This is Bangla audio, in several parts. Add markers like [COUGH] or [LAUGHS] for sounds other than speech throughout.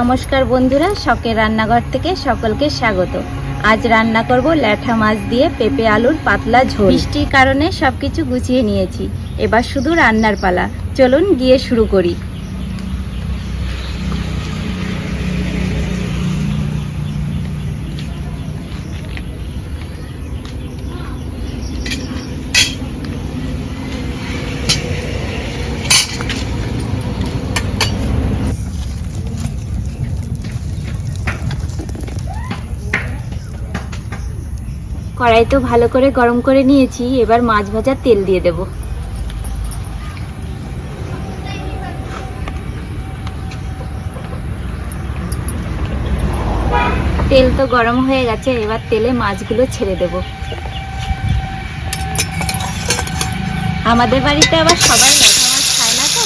নমস্কার বন্ধুরা, শখের রান্নাঘর থেকে সকলকে স্বাগত। আজ রান্না করব ল্যাঠা মাছ দিয়ে পেঁপে, আলুর পাতলা ঝোল। বৃষ্টির কারণে সবকিছু গুছিয়ে নিয়েছি। এবার শুধু রান্নার পালা। চলুন গিয়ে শুরু করি। কড়াই তো ভালো করে গরম করে নিয়েছি, এবার মাছ ভাজার তেল দিয়ে দেব। তেল তো গরম হয়ে গেছে, এবার তেলে মাছগুলো ছেড়ে দেব। আমাদের বাড়িতে আবার সবাই মাছ খায় না তো,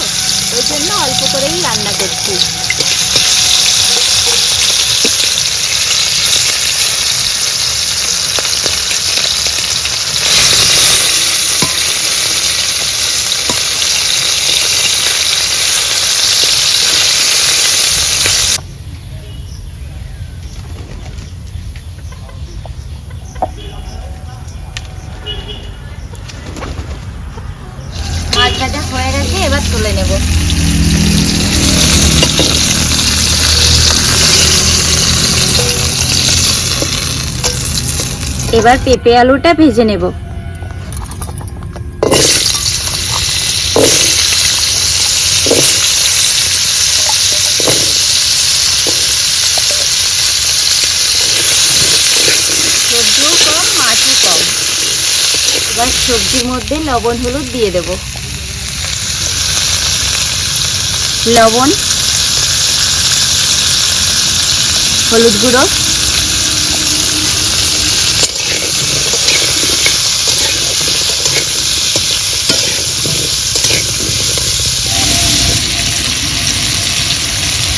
ওই জন্য অল্প করেই রান্না করছি মাছ ভাজা হয়ে গেছে এবার তুলে নেব। এবার পেঁপে আলুটা ভেজে নেব। সবজিও কম মাছও কম এবার সবজির মধ্যে লবণ, হলুদ দিয়ে দেব। লবণ, হলুদ গুঁড়ো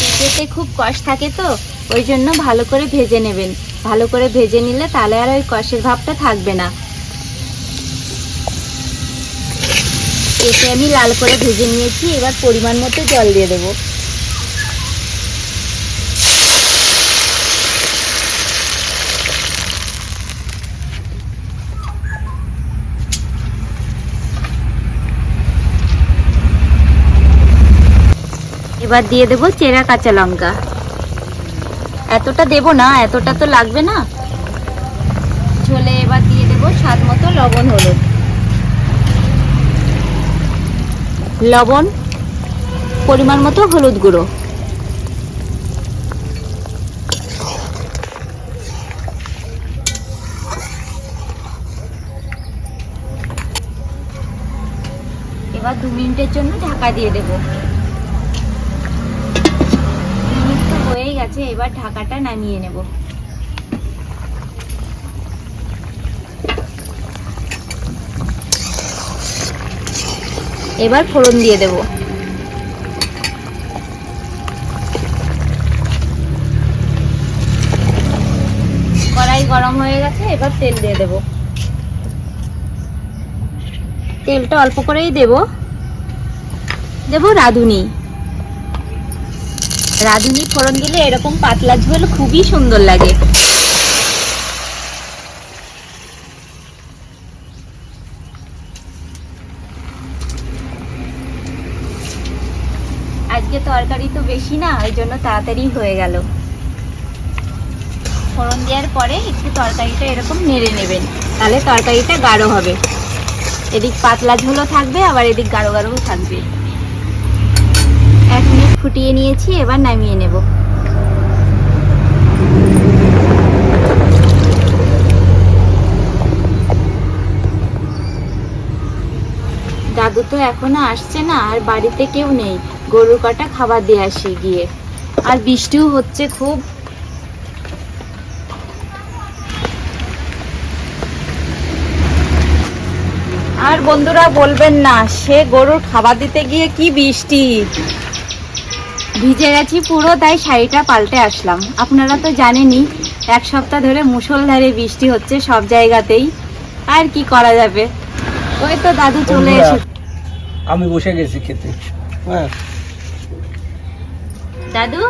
পেঁপেতে খুব কষ থাকে তো, ওই জন্য ভালো করে ভেজে নেবেন। ভালো করে ভেজে নিলে তাহলে আর ওই কষের ভাবটা থাকবে না। এতে আমি লাল করে ভেজে নিয়েছি, এবার পরিমাণ মতো জল দিয়ে দেবো। এবার দিয়ে দেবো চেরা কাঁচা লঙ্কা। এতটা দেবো না, এতটা তো লাগবে না। ঝোলে এবার দিয়ে দেবো স্বাদ মতো লবণ, হলুদ। লবণ, পরিমাণ মতো হলুদ গুঁড়ো। এবার দু মিনিটের জন্য ঢাকা দিয়ে দেব। হয়েই গেছে, এবার ঢাকাটা নামিয়ে নেব। এবার ফোড়ন দিয়ে দেব। কড়াই গরম হয়ে গেছে, এবার তেল দিয়ে দেব। তেলটা অল্প করেই দেব। দেব রাঁধুনি। রাঁধুনি ফোড়ন দিলে এরকম পাতলা ঝোল খুবই সুন্দর লাগে আজকে তরকারি তো বেশি না, ওই জন্য তাড়াতাড়ি হয়ে গেল। ফোড়ন দেওয়ার পরে একটু তরকারিটা এরকম নেড়ে নেবেন, তাহলে তরকারিটা গাঢ় হবে। এদিক পাতলা ঝোলও থাকবে, আবার এদিক গাঢ় গাঢ়ও থাকবে। এক মিনিট ফুটিয়ে নিয়েছি, এবার নামিয়ে নেব। দাদু তো এখনও আসছে না, আর বাড়িতে কেউ নেই। গরু কটা খাবার দিয়ে আসি গিয়ে। আর বৃষ্টিও হচ্ছে খুব। আর বন্ধুরা বলবেন না সে গরুর খাবার দিতে গিয়ে কি বৃষ্টি? ভিজে গেছি পুরো তাই শাড়িটা পাল্টে আসলাম। আপনারা তো জানেনই এক সপ্তাহ ধরে মুষলধারে বৃষ্টি হচ্ছে সব জায়গাতেই। আর কি করা যাবে? ওই তো দাদু চলে এসে আমি বসে গেছি খেতে। হ্যাঁ। দাদু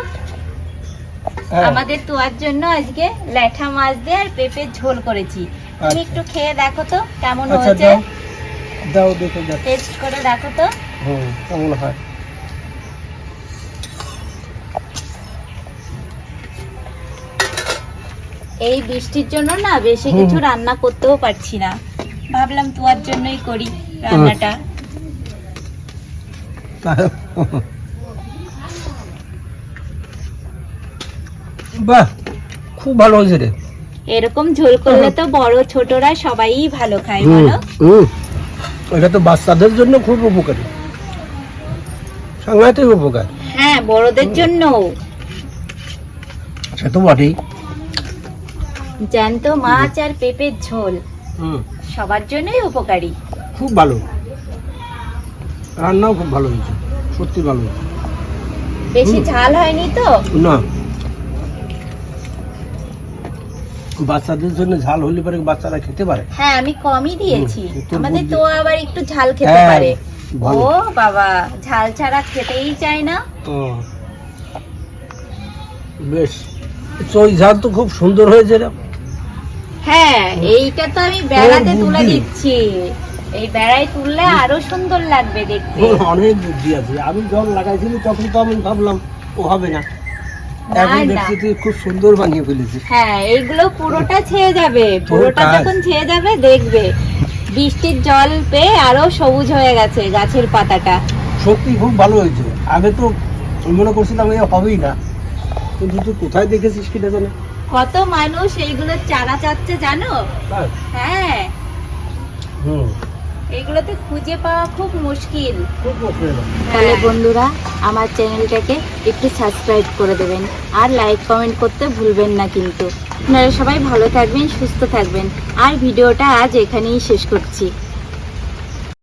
হ্যাঁ। আমাদের তোয়ার জন্য আজকে ল্যাঠা মাছ দিয়ে আর পেঁপের ঝোল করেছি। তুমি আচ্ছা। একটু খেয়ে দেখো তো কেমন আচ্ছা হয়েছে। দাও। দাও টেস্ট করে দেখো তো। হুম কেমন হয়? এই বৃষ্টির জন্য না বেশি কিছু রান্না করতেও পারছি না। ভাবলাম তোয়ার জন্যই করি রান্নাটা। [LAUGHS] বাহ খুব ভালো হয়েছে রে। এরকম ঝোল করলে তো বড় ছোটরা সবাই ভালো খায় বলো। এটা তো বাচ্চাদের জন্য খুব উপকারী। সাংঘাতিক উপকার। হ্যাঁ বড়দের জন্য সে তো বটেই। জ্যান্ত মাছ আর পেঁপের ঝোল হুম। সবার জন্যই উপকারী। খুব ভালো। রান্নাও খুব ভালো হয়েছে সত্যি ভালো বেশি ঝাল হয়নি তো? না। বাচ্চাদের জন্য ঝাল হলে পরে বাচ্চারা খেতে পারে। হ্যাঁ আমি কমই দিয়েছি। আমাদের তো আবার একটু ঝাল খেতে হ্যাঁ, পারে। ও বাবা ঝাল ছাড়া খেতেই চায় না। বেশ। ঝাল তো খুব সুন্দর হয়েছে রে। হ্যাঁ এইটা তো আমি বেড়াতে তুলে দিচ্ছি। এই বেড়ায় তুললে আরও সুন্দর লাগবে দেখতে। অনেক বুদ্ধি আছে। আমি যখন লাগাইছিলি তখন তো আমি ভাবলাম ও হবে না। এখন দেখছি তুই খুব সুন্দর বানিয়ে ফেলেছিস। হ্যাঁ এইগুলো পুরোটা ছেয়ে যাবে। পুরোটা? যখন ছেয়ে যাবে দেখবে। বৃষ্টির জল পেয়ে আরও সবুজ হয়ে গেছে গাছের পাতাটা। সত্যি খুব ভালো হয়েছে। আগে তো মনে করছিলাম এ হবেই না। কিন্তু তুই কোথায় দেখেছিস কিনা জানে। কত মানুষ এইগুলো চারা চাচ্ছে জানো? হ্যাঁ। হুম। এইগুলোতে খুঁজে পাওয়া খুব মুশকিল। খুব মুশকিল। তাহলে বন্ধুরা আমার চ্যানেলটাকে একটু সাবস্ক্রাইব করে দেবেন আর লাইক কমেন্ট করতে ভুলবেন না কিন্তু। আপনারা সবাই ভালো থাকবেন সুস্থ থাকবেন। আর ভিডিওটা আজ এখানেই শেষ করছি।